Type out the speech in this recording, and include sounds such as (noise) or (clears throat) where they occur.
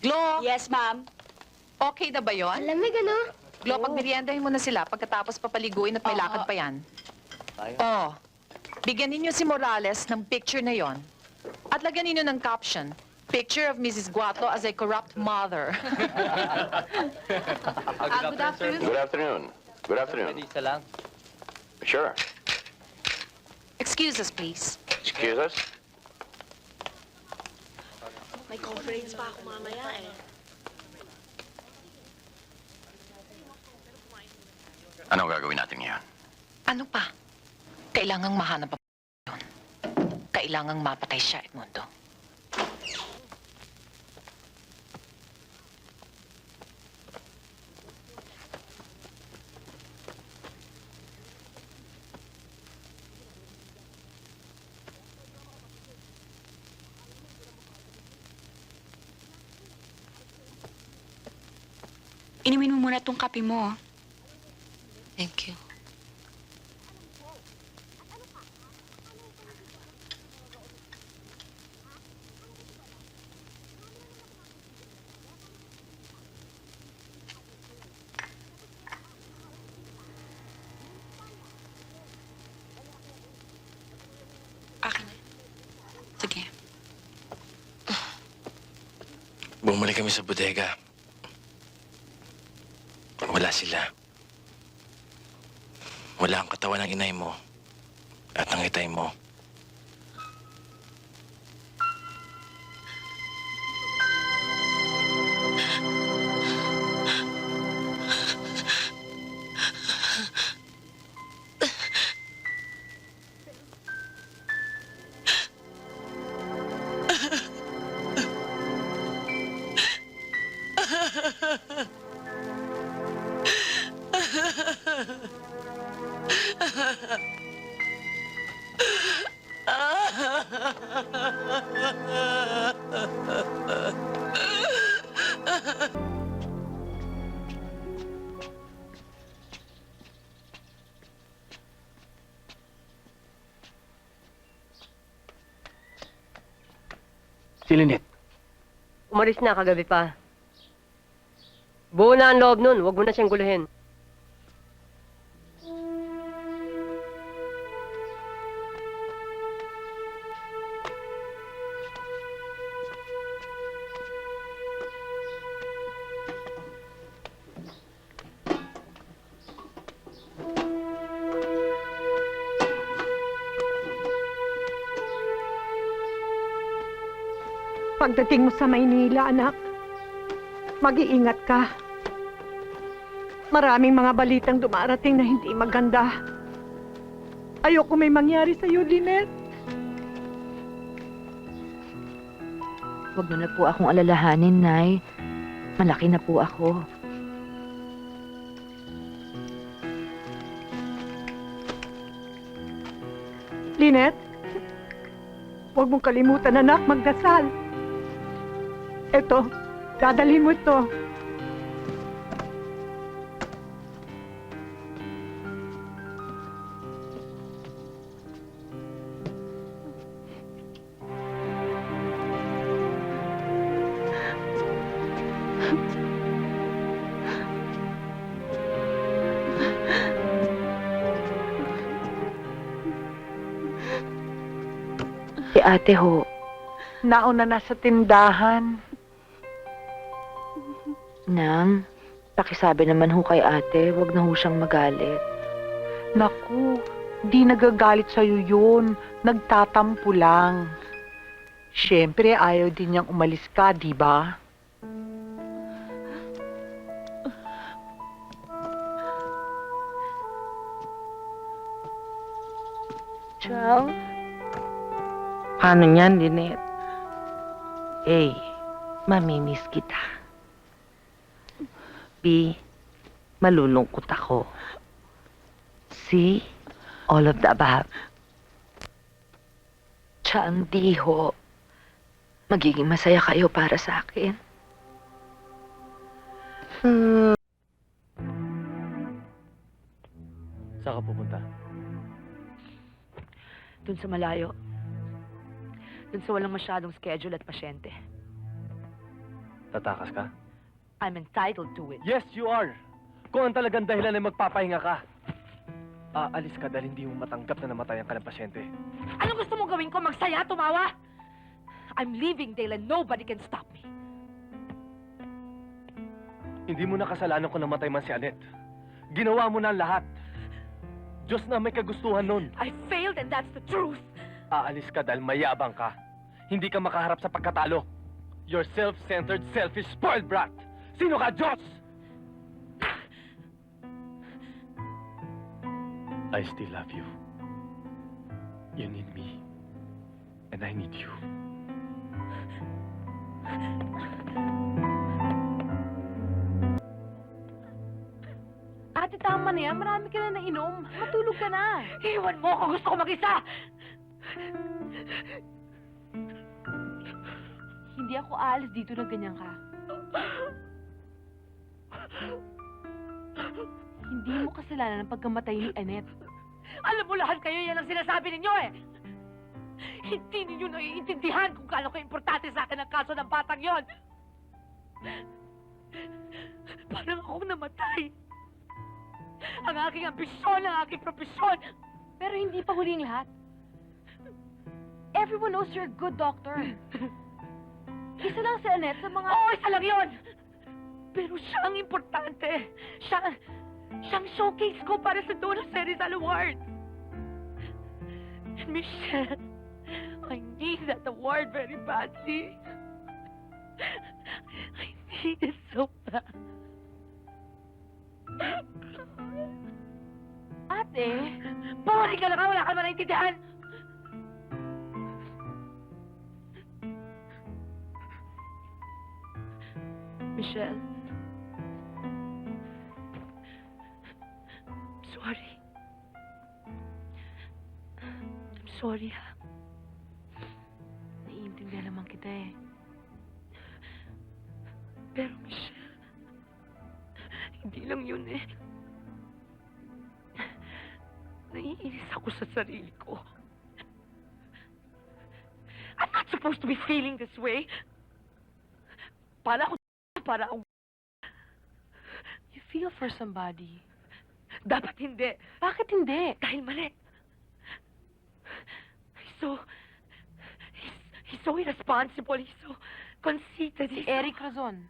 Glo, Yes, ma'am. okay na ba yon? Lamig ano? Glo, pagmeriendahin mo na sila pagkatapos papaliguin at may Oo. lakad pa yan. Oh, bigyan ninyo si Morales ng picture na yon. At lagyan ninyo ng caption, Picture of Mrs. Guato as a corrupt mother. (laughs) Ah, good afternoon. Good afternoon. Good afternoon. Isa lang. Sure. Excuse us, please. Excuse us? May conference pa ako mamaya eh. Anong gagawin natin ngayon? Ano pa? Kailangang mahanap ang yun. Kailangang mapatay siya, Edmundo. Inumin mo muna tong kape mo. Thank you. Akin na. Sige. Bumalik kami sa bodega. Wala sila. Wala ang katawan ng inay mo at ng itay mo. Si Lynette. Umalis na kagabi pa. Buo na ang loob nun. Huwag mo na siyang guluhin. Pagdating mo sa Maynila, anak, mag-iingat ka. Maraming mga balitang dumarating na hindi maganda. Ayoko may mangyari sa'yo, Lynette. Huwag mo na po akong alalahanin, Nay. Malaki na po ako. Lynette, huwag mong kalimutan, anak, magdasal. Eto, dadalhin mo ito. Si ate ho, Nauna na sa tindahan. Nang, pakisabi naman ho kay ate, huwag na ho siyang magalit. Naku, di nagagalit sa'yo yun. Nagtatampo lang. Siyempre, ayaw din niyang umalis ka, di ba? Chang? Paano niyan, Lynette? Eh, mamimiss kita. B, malulungkot ako. C, all of the above. Chang, di ho. Magiging masaya kayo para sa akin. Saan ka pupunta? Dun sa malayo. Dun sa walang masyadong schedule at pasyente. Tatakas ka? I'm entitled to it. Yes, you are! Kung ang talagang dahilan ay magpapahinga ka, aalis ka dahil hindi mo matanggap na namatayan ka ng pasyente. Ano gusto mong gawin ko? Magsaya, tumawa? I'm leaving, Dale, and nobody can stop me. Hindi mo na kasalanan kung namatay man si Annette. Ginawa mo na ang lahat. Diyos na may kagustuhan nun. I failed, and that's the truth. Aalis ka dahil mayabang ka. Hindi ka makaharap sa pagkatalo. You're self-centered, selfish, spoiled brat. Sino ka, Diyos? I still love you. You need me. And I need you. Ate, tama na yan. Marami ka na nainom. Matulog ka na. Iwan mo ako. Gusto ko mag-isa. Hindi ako aalis dito na ganyan ka. Hindi mo kasalanan ang pagkamatay ni Annette. Alam mo lahat kayo, yan ang sinasabi ninyo eh. Hindi ninyo naiintindihan kung gaano ka-importante sa akin ang kaso ng batang yon. Parang ako namatay. Ang aking ambisyon, ang aking propesyon. Pero hindi pa huling lahat. Everyone knows you're a good doctor. (clears throat) Isa lang si Annette sa mga... Oo, isa lang yun. Pero siya ang importante. Siya, siyang showcase ko para sa Dona Serizal Award. And Michelle, I need that award very badly. I need it so bad. Ate, Bumalik ka na nga, wala ka naman naintindihan. Michelle. Sorry, ha. naiintindihan naman kita eh. Pero, Michelle, hindi lang yun eh. Naiinis ako sa sarili ko. I'm not supposed to be feeling this way. Para ako, para ako, You feel for somebody. dapat hindi. Bakit hindi? Dahil mali. He's so, he's, he's so irresponsible. He's so conceited. He's Eric Razon.